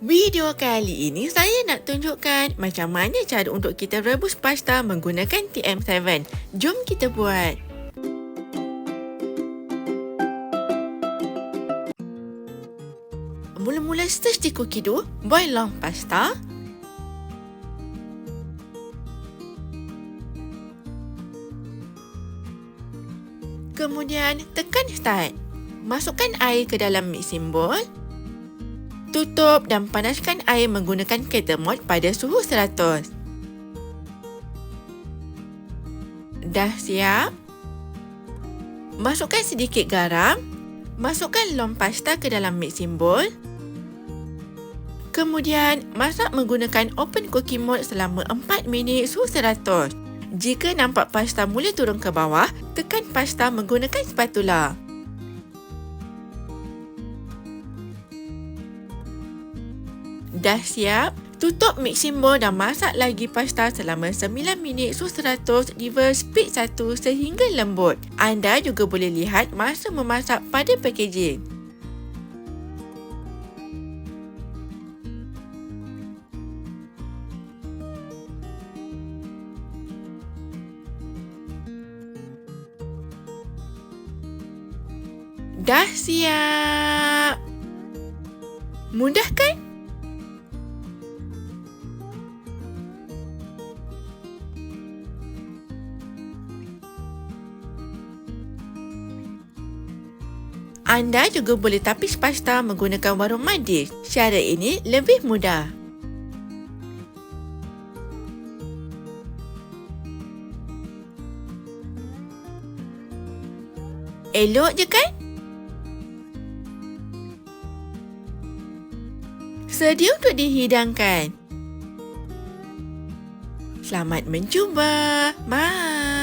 Video kali ini saya nak tunjukkan macam mana cara untuk kita rebus pasta menggunakan TM7. Jom kita buat. Mula-mula search di Cookido, boil long pasta. Kemudian tekan start. Masukkan air ke dalam mixing bowl. Tutup dan panaskan air menggunakan kettle mod pada suhu 100. Dah siap? Masukkan sedikit garam. Masukkan long pasta ke dalam mixing bowl. Kemudian, masak menggunakan open cooking mode selama 4 minit suhu 100. Jika nampak pasta mula turun ke bawah, tekan pasta menggunakan spatula. Dah siap? Tutup mixing bowl dan masak lagi pasta selama 9 minit suhu 100 reverse speed 1 sehingga lembut. Anda juga boleh lihat masa memasak pada packaging. Dah siap. Mudah kan? Anda juga boleh tapis pasta menggunakan warung madis. Cara ini lebih mudah. Elok je kan? Sedia untuk dihidangkan. Selamat mencuba. Mari.